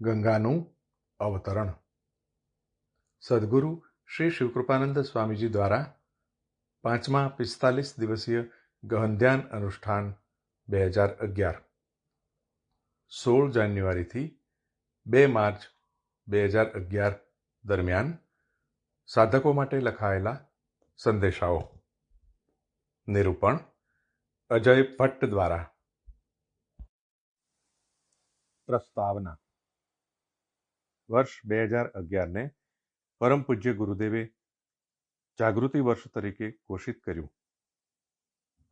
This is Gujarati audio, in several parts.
ગંગાનું અવતરણ. સદગુરુ શ્રી શિવકૃપાનંદ સ્વામીજી દ્વારા પાંચમા પિસ્તાલીસ દિવસીય ગહન ધ્યાન અનુષ્ઠાન બે હજાર અગિયાર. સોળ જાન્યુઆરીથી બે માર્ચ બે હજાર અગિયાર દરમિયાન સાધકો માટે લખાયેલા સંદેશાઓ. નિરૂપણ અજય ભટ્ટ દ્વારા. પ્રસ્તાવના. વર્ષ બે હજાર અગિયારને પરમ પૂજ્ય ગુરુદેવે જાગૃતિ વર્ષ તરીકે ઘોષિત કર્યું.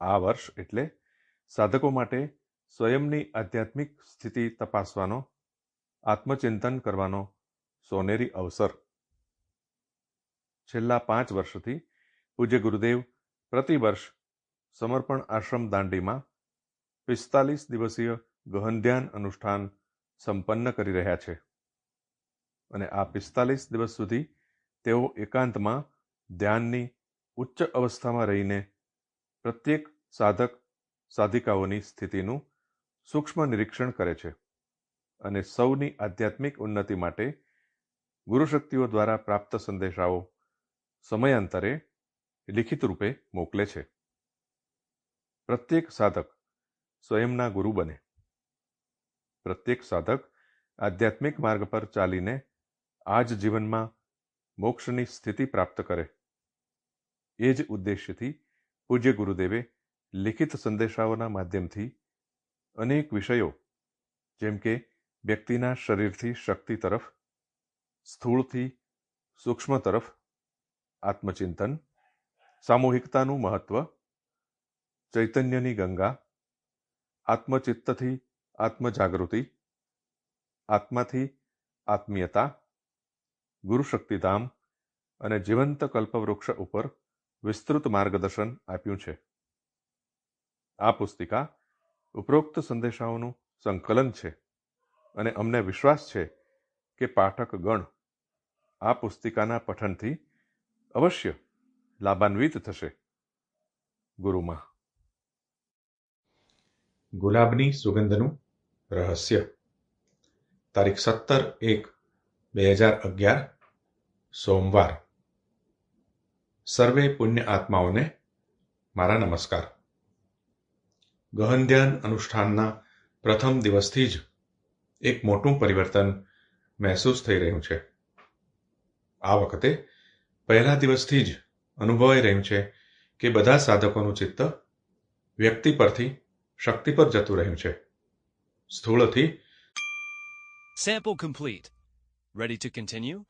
આ વર્ષ એટલે સાધકો માટે સ્વયંની આધ્યાત્મિક સ્થિતિ તપાસવાનો, આત્મચિંતન કરવાનો સોનેરી અવસર. છેલ્લા પાંચ વર્ષથી પૂજ્ય ગુરુદેવ પ્રતિવર્ષ સમર્પણ આશ્રમ દાંડીમાં પિસ્તાલીસ દિવસીય ગહન ધ્યાન અનુષ્ઠાન સંપન્ન કરી રહ્યા છે. અને આ પિસ્તાલીસ દિવસ સુધી તેઓ એકાંતમાં ધ્યાનની ઉચ્ચ અવસ્થામાં રહીને પ્રત્યેક સાધક સાધિકાઓની સ્થિતિનું સૂક્ષ્મ નિરીક્ષણ કરે છે અને સૌની આધ્યાત્મિક ઉન્નતિ માટે ગુરુશક્તિઓ દ્વારા પ્રાપ્ત સંદેશાઓ સમયાંતરે લિખિત રૂપે મોકલે છે. પ્રત્યેક સાધક સ્વયંના ગુરુ બને. પ્રત્યેક સાધક આધ્યાત્મિક માર્ગ પર ચાલીને આ જ જીવનમાં મોક્ષની સ્થિતિ પ્રાપ્ત કરે. એ જ ઉદ્દેશ્યથી પૂજ્ય ગુરુદેવે લિખિત સંદેશાઓના માધ્યમથી અનેક વિષયો, જેમ કે વ્યક્તિના શરીરથી શક્તિ તરફ, સ્થૂળથી સૂક્ષ્મ તરફ, આત્મચિંતન, સામૂહિકતાનું મહત્વ, ચૈતન્યની ગંગા, આત્મચિત્તથી આત્મજાગૃતિ, આત્માથી આત્મીયતા ગુરુશક્તિધામ અને જીવંત કલ્પવૃક્ષ ઉપર વિસ્તૃત માર્ગદર્શન આપ્યું છે. આ પુસ્તિકા ઉપરોક્ત સંદેશાઓનું સંકલન છે અને અમને વિશ્વાસ છે કે પાઠક ગણ આ પુસ્તિકાના પઠનથી અવશ્ય લાભાન્વિત થશે. ગુરુમાં. ગુલાબની સુગંધનું રહસ્ય. તારીખ સત્તર એક બે હજાર અગિયાર સોમવાર. સર્વે પુણ્ય આત્માઓને મારા નમસ્કાર. ગહન ધ્યાન અનુષ્ઠાનના પ્રથમ દિવસથી જ એક મોટું પરિવર્તન મહેસૂસ થઈ રહ્યું છે. આ વખતે પહેલા દિવસથી જ અનુભવાઈ રહ્યું છે કે બધા સાધકોનું ચિત્ત વ્યક્તિ પરથી શક્તિ પર જતું રહ્યું છે. સ્થૂળથી sample complete. Ready to continue?